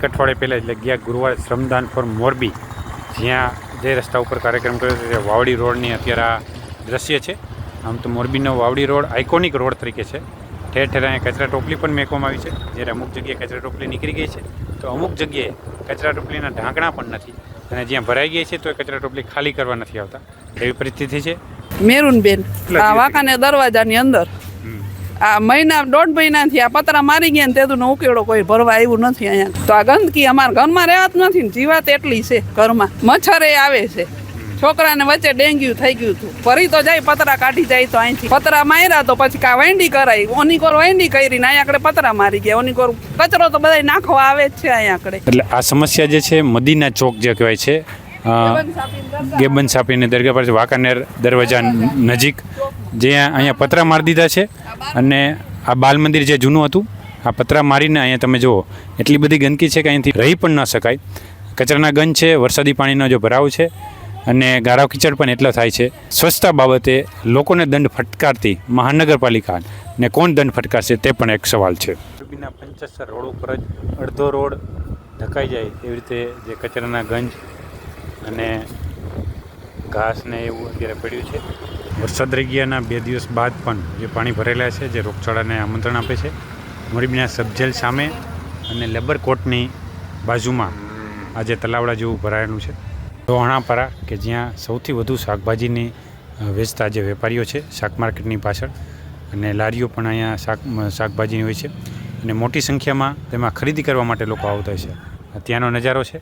એક અઠવાડિયે પહેલાં એટલે ગયા ગુરુવારે શ્રમદાન ફોર મોરબી જ્યાં જે રસ્તા ઉપર કાર્યક્રમ કર્યો છે તે વાવડી રોડની અત્યારે આ દ્રશ્ય છે. આમ તો મોરબીનો વાવડી રોડ આઇકોનિક રોડ તરીકે છે. ઠેર ઠેર અહીંયા કચરા ટોપલી પણ મેકવામાં આવી છે. જ્યારે અમુક જગ્યાએ કચરા ટોપલી નીકળી ગઈ છે તો અમુક જગ્યાએ કચરા ટોપલીના ઢાંકણા પણ નથી. અને જ્યાં ભરાઈ ગઈ છે તો એ કચરા ટોપલી ખાલી કરવા નથી આવતા. એવી પરિસ્થિતિ છે. મેરુનબેન? વાંકાને દરવાજાની અંદર. આ મહિના, દોઢ મહિનાથી આ પતરા મારી ગયા ને તેનો ઉકેડો કોઈ ભરવા આવ્યું નથી અહીંયા. તો આ ગંદકી અમારા ઘરમાં રહેવાત નથી ને જીવાત એટલી છે ઘરમાં. મચ્છરે આવે છે. છોકરાને વચ્ચે ડેન્ગ્યુ થઈ ગયું હતું. ફરી તો જાય પતરા કાઢી જાય તો અહીંથી. પતરા માર્યા તો પછી કા વાંડી કરાઈ. ઓનીકોર વાંડી કરીને અહીંયા આગળ પતરા મારી ગયા. ઓનીકોર કચરો તો બધા નાખવા આવે જ છે અહીંયા આગળ. એટલે આ સમસ્યા જે છે, મદીના ચોક જે કહેવાય છે ગેબન સાપીને દરગાહ પાસે વાંકાનેર દરવાજા નજીક. જ્યાં અહીંયા પતરા મારી દીધા છે. અને આ બાલ મંદિર જે જૂનું હતું, આ પતરા મારીને અહીંયા તમે જુઓ, એટલી બધી ગંદકી છે કે અહીંથી રહી પણ ન શકાય. કચરાના ગંજ છે, વરસાદી પાણીનો જો ભરાવ છે, અને ગારાવ કિચડ પણ એટલો થાય છે. સ્વચ્છતા બાબતે લોકોને દંડ ફટકારતી મહાનગરપાલિકા ને કોણ દંડ ફટકારશે તે પણ એક સવાલ છે. મોરબીના પંચસર રોડ ઉપર જ અડધો રોડ ઢકાઈ જાય એવી રીતે જે કચરાના ગંજ અને ઘાસ ને એવું અત્યારે પડ્યું છે. વરસાદ રહી ગયાના બે દિવસ બાદ પણ જે પાણી ભરેલા છે, જે રોગચાળાને આમંત્રણ આપે છે, મોરબીના સબજેલ સામે અને લેબર કોર્ટની બાજુમાં આજે તલાવડા જેવું ભરાયેલું છે. રોહાણાપરા કે જ્યાં સૌથી વધુ શાકભાજીની વેચતા જે વેપારીઓ છે, શાક માર્કેટની પાછળ અને લારીઓ પણ અહીંયા શાક શાકભાજીની હોય છે અને મોટી સંખ્યામાં તેમાં ખરીદી કરવા માટે લોકો આવતા હોય છે. ત્યાંનો નજારો છે.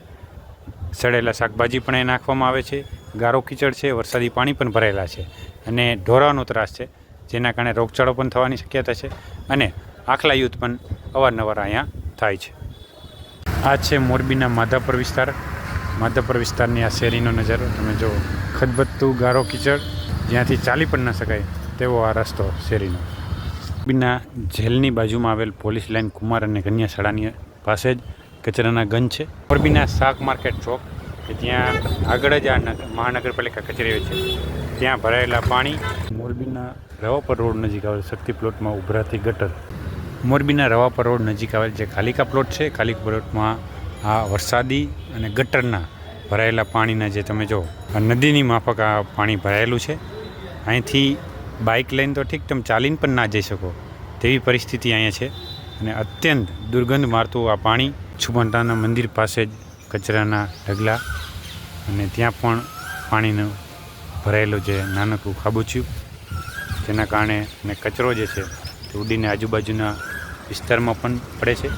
સડેલા શાકભાજી પણ એ નાખવામાં આવે છે. ગારો કીચડ છે, વરસાદી પાણી પણ ભરાયેલા છે અને ઢોરાનો ત્રાસ છે, જેના કારણે રોગચાળો પણ થવાની શક્યતા છે અને આખલા યુદ્ધ પણ અવારનવાર અહીંયા થાય છે. આ છે મોરબીના માધાપર વિસ્તાર. માધાપર વિસ્તારની આ શેરીનો નજારો. તમે જુઓ ખદબત્તું ગારો કીચડ, જ્યાંથી ચાલી પણ ન શકાય તેવો આ રસ્તો શેરીનો. મોરબીના જેલની બાજુમાં આવેલ પોલીસ લાઇન કુમાર અને કન્યા શાળાની પાસે જ કચરાના ગંજ છે. મોરબીના શાક માર્કેટ ચોક કે ત્યાં આગળ જ આ નગર- મહાનગરપાલિકા કચેરી છે. ત્યાં ભરાયેલા પાણી મોરબીના રવાપર રોડ નજીક આવેલ શક્તિ પ્લોટમાં ઉભરાતી ગટર. મોરબીના રવાપર રોડ નજીક આવેલ જે ખાલિકા પ્લોટ છે, ખાલિકા પ્લોટમાં આ વરસાદી અને ગટરના ભરાયેલા પાણીના જે તમે જો, આ નદીની માફક આ પાણી ભરાયેલું છે. અહીંથી બાઇક લઈને તો ઠીક તમે ચાલીને પણ ના જઈ શકો તેવી પરિસ્થિતિ અહીંયા છે અને અત્યંત દુર્ગંધ મારતું આ પાણી. છુમંતાના મંદિર પાસે જ કચરાના ઢગલા અને ત્યાં પણ પાણીનું ભરાયેલું જે નાનકડું ખાબોચ્યું, જેના કારણે અને કચરો જે છે તે ઉડીને આજુબાજુના વિસ્તારમાં પણ પડે છે.